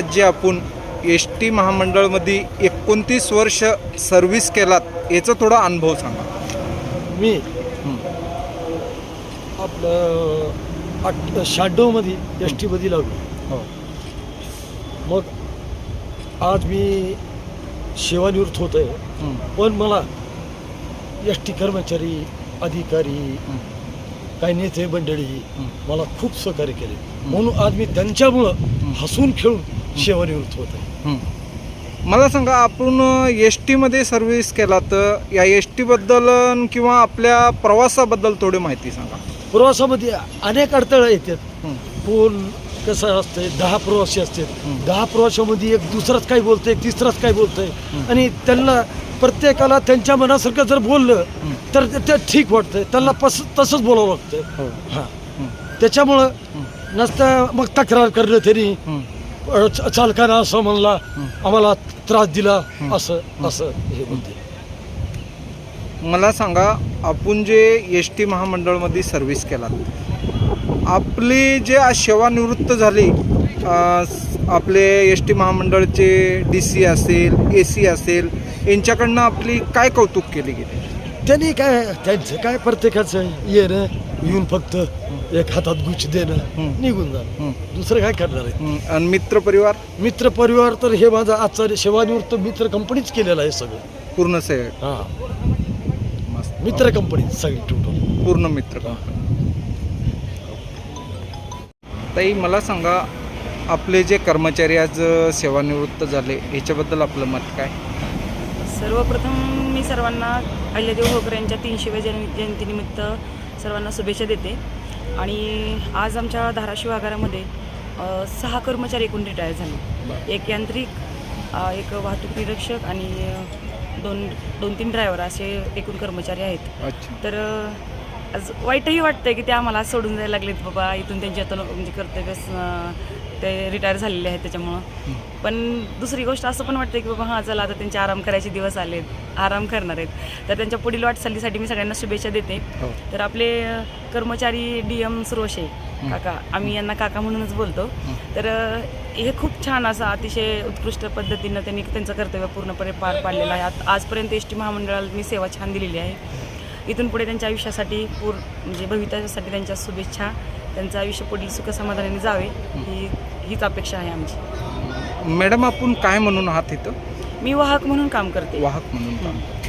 आज जे आपण एस टी महामंडळमध्ये एकोणतीस वर्ष सर्व्हिस केलात याचा थोडा अनुभव सांगा. मी? आपलं आठ शहाण्णवमध्ये एस टीमध्ये लागलो. हो. मग आज मी सेवानिवृत्त होत आहे पण मला एस टी कर्मचारी अधिकारी काही नेते मंडळी मला खूप सहकार्य केले. म्हणून आज मी त्यांच्यामुळं हसून खेळून सेवानिवृत्त होत आहे मला सांगा आपण एस टीमध्ये सर्व्हिस केला तर या एस टीबद्दल किंवा आपल्या प्रवासाबद्दल थोडी माहिती सांगा. प्रवासामध्ये अनेक अडथळे येतात. कोण कसं असतंय? दहा प्रवासी असतात. दहा प्रवाशामध्ये एक दुसराच काय बोलतंय तिसराच काय बोलतंय. आणि त्यांना प्रत्येकाला त्यांच्या मनासारखं जर बोललं तर ते- ते ठीक वाटतंय. त्यांना पस तसंच बोलावं लागतंय. हो. हां. त्याच्यामुळं नसतं मग तक्रार करणं तरी. हं. चालकानं असं म्हणला आम्हाला त्रास दिला असं असं हे म्हणते मला सांगा आपण जे एस टी महामंडळमध्ये सर्व्हिस केलात आपली जे आज सेवानिवृत्त झाली आपले एस टी महामंडळचे डी सी असेल ए सी असेल यांच्याकडनं आपली काय कौतुक केली गेली? त्यांनी काय त्यांचं काय प्रत्येकाचं येणं येऊन फक्त एक हातात गुच्छ देणं. निघून जाणं. दुसरं काय करणार आहे? हं. आणि मित्र परिवार? मित्र परिवार तर हे माझा आजचा सेवानिवृत्त मित्र कंपनीच केलेलं आहे सगळं. पूर्ण से हां. मस्त. मित्र कंपनी सगळी टोटल पूर्ण मित्र ताई मला सांगा आपले जे कर्मचारी आज सेवानिवृत्त झाले याच्याबद्दल आपलं मत काय? सर्वप्रथम मी सर्वांना अहिल्यादेव होळकर यांच्या तीनशेव्या जन जयंतीनिमित्त सर्वांना शुभेच्छा देते. आणि आज आमच्या धाराशिव आगारामध्ये सहा कर्मचारी एकूण रिटायर झाले. एक यांत्रिक एक वाहतूक निरीक्षक आणि दोन दोन तीन ड्रायव्हर असे एकूण कर्मचारी आहेत. तर आज वाईटही वाटतंय की ते आम्हाला सोडून जायला लागलेत बाबा इथून त्यांच्या हातून म्हणजे कर्तव्य अ, ते रिटायर झालेले आहेत त्याच्यामुळं. पण दुसरी गोष्ट असं पण वाटतं की बाबा हां चला आता त्यांचे आराम करायचे दिवस आलेत आराम करणार आहेत. तर त्यांच्या पुढील वाटचालीसाठी मी सगळ्यांना शुभेच्छा देते. हो. तर आपले कर्मचारी डी एम सुरोशे काका. आम्ही यांना काका म्हणूनच बोलतो. तर हे खूप छान असं अतिशय उत्कृष्ट पद्धतीनं त्यांनी त्यांचं कर्तव्य पूर्णपणे पार पाडलेलं आहे. आत- आजपर्यंत एस टी महामंडळाला मी सेवा छान दिलेली आहे. इथून पुढे त्यांच्या आयुष्यासाठी पूर म्हणजे भवितव्यासाठी त्यांच्या शुभेच्छा त्यांचं आयुष्य पुढील सुखसमाधानाने जावे ही हीच अपेक्षा आहे आमची. मॅडम आपण काय म्हणून आहात इथं? मी वाहक म्हणून काम करते. वाहक म्हणून काम करता.